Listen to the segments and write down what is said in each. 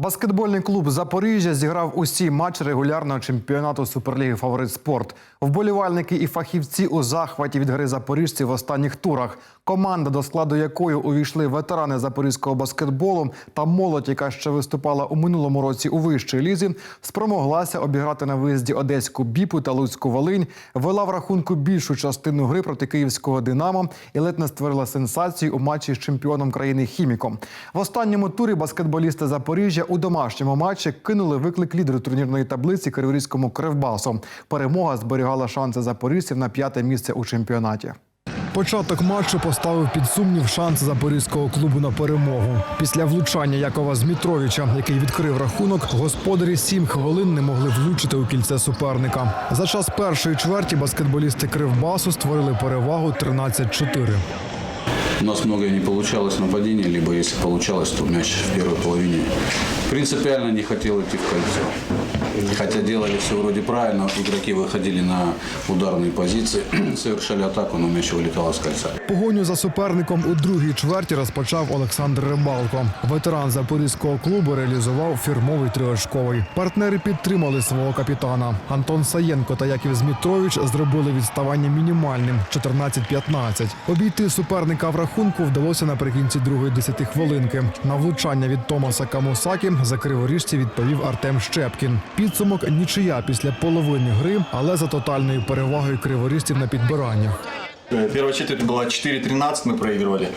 Баскетбольний клуб Запоріжжя зіграв усі матчі регулярного чемпіонату Суперліги Фаворит Спорт. Вболівальники і фахівці у захваті від гри запоріжців в останніх турах. Команда, до складу якої увійшли ветерани запорізького баскетболу та молодь, яка ще виступала у минулому році у вищій лізі, спромоглася обіграти на виїзді Одеську Біпу та Луцьку Волинь, вела в рахунку більшу частину гри проти київського Динамо і ледь не створила сенсацію у матчі з чемпіоном країни Хіміком. В останньому турі баскетболісти Запоріжжя у домашньому матчі кинули виклик лідеру турнірної таблиці Криворізькому Кривбасу. Перемога зберігала шанси запоріжців на п'яте місце у чемпіонаті. Початок матчу поставив під сумнів шанс запорізького клубу на перемогу. Після влучання Якова Змітровича, який відкрив рахунок, господарі сім хвилин не могли влучити у кільце суперника. За час першої чверті баскетболісти Кривбасу створили перевагу 13-4. У нас многое не получалось в либо если получалось, то мяч в первой половине принципиально не хотел идти в кольцо. Хотя делали все вроде правильно, игроки выходили на ударные позиции, совершали атаку, но мяч вылетал из кольца. Погоню за суперником у другій чверті розпочав Олександр Рибалко. Ветеран запорізького клубу реалізував фірмовий триочковий. Партнери підтримали свого капітана. Антон Саєнко та Яків Змітрович зробили відставання мінімальним 14-15. Обійти суперника в рахунку вдалося наприкінці другої десятихвилинки. На влучання від Томаса Камусакі за криворіжці відповів Артем Щепкін. Підсумок нічия після половини гри, але за тотальною перевагою криворіжців на підбираннях. Э, Первая четверть была 4-13 мы проигрывали.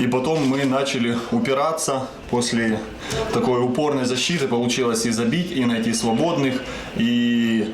И потом мы начали упираться. После такой упорной защиты получилось и забить, и найти свободных, и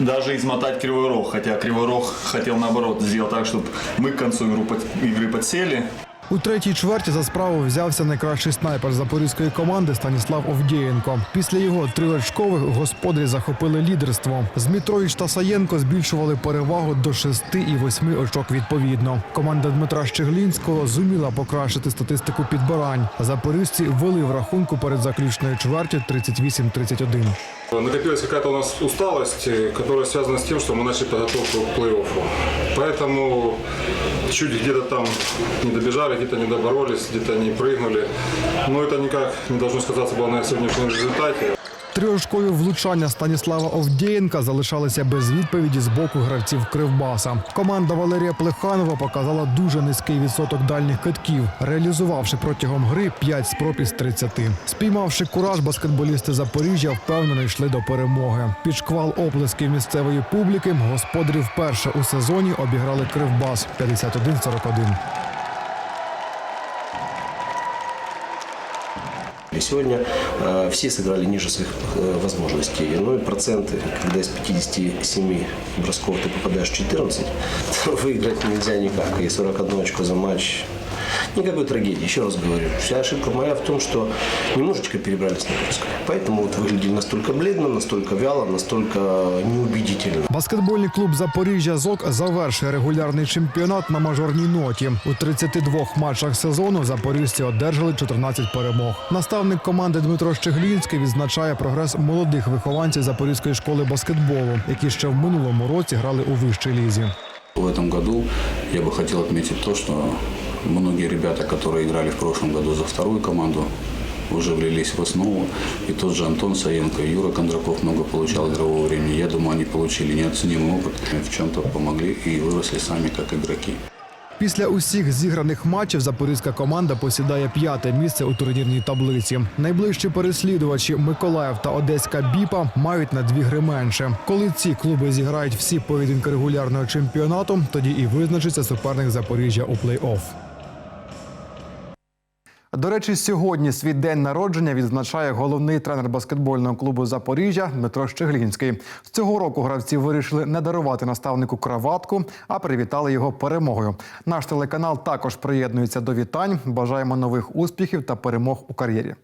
даже измотать Кривой Рог. Хотя Кривой Рог хотел наоборот сделать так, чтобы мы к концу игру под- игры подсели. У третій чверті за справу взявся найкращий снайпер запорізької команди Станіслав Овдєєнко. Після його триочкових господарі захопили лідерство. Змітрович та Саєнко збільшували перевагу до 6 і 8 очок відповідно. Команда Дмитра Щеглінського зуміла покращити статистику підбирань. Запорізьці вели в рахунку перед заключною чвертю 38-31. Накопилась какая-то у нас усталость, э, которая связана с тем, что мы начали подготовку к плей-оффу. Поэтому чуть где-то там не добежали, где-то не доборолись, где-то не прыгнули. Но это никак не должно сказаться было на сегодняшнем результате. Триошкові влучання Станіслава Овдєєнка залишалися без відповіді з боку гравців Кривбаса. Команда Валерія Плеханова показала дуже низький відсоток дальніх китків, реалізувавши протягом гри 5 спроб із 30. Спіймавши кураж, баскетболісти Запоріжжя впевнено йшли до перемоги. Під шквал оплесків місцевої публіки господарі вперше у сезоні обіграли Кривбас 51-41. И сегодня э, все сыграли ниже своих э, возможностей. Ну и проценты, когда из 57 бросков ты попадаешь в 14, то выиграть нельзя никак. И 41 очко за матч никакой трагедии. Еще раз говорю, вся ошибка моя в том, что немножечко перебрались на бросках. Поэтому вот выглядели настолько бледно, настолько вяло, настолько неубедительно. Баскетбольний клуб Запоріжжя ЗОК завершує регулярний чемпіонат на мажорній ноті. У 32 матчах сезону запоріжці одержали 14 перемог. Наставник команди Дмитро Щеглінський відзначає прогрес молодих вихованців Запорізької школи баскетболу, які ще в минулому році грали у вищій лізі. В этом году я бы хотел отметить то, что многие ребята, которые играли в прошлом году за вторую команду, уже влились в основу. И тот же Антон Саенко, и Юра Кондраков много получал игрового времени. Я думаю, они получили неоценимый опыт, в чем-то помогли и выросли сами как игроки. Після усіх зіграних матчів запорізька команда посідає п'яте місце у турнірній таблиці. Найближчі переслідувачі Миколаїв та Одеська Біпа мають на дві гри менше. Коли ці клуби зіграють всі поєдинки регулярного чемпіонату, тоді і визначиться суперник Запоріжжя у плей-офф. До речі, сьогодні свій день народження відзначає головний тренер баскетбольного клубу Запоріжжя Дмитро Щеглінський. З цього року гравці вирішили не дарувати наставнику краватку, а привітали його перемогою. Наш телеканал також приєднується до вітань. Бажаємо нових успіхів та перемог у кар'єрі.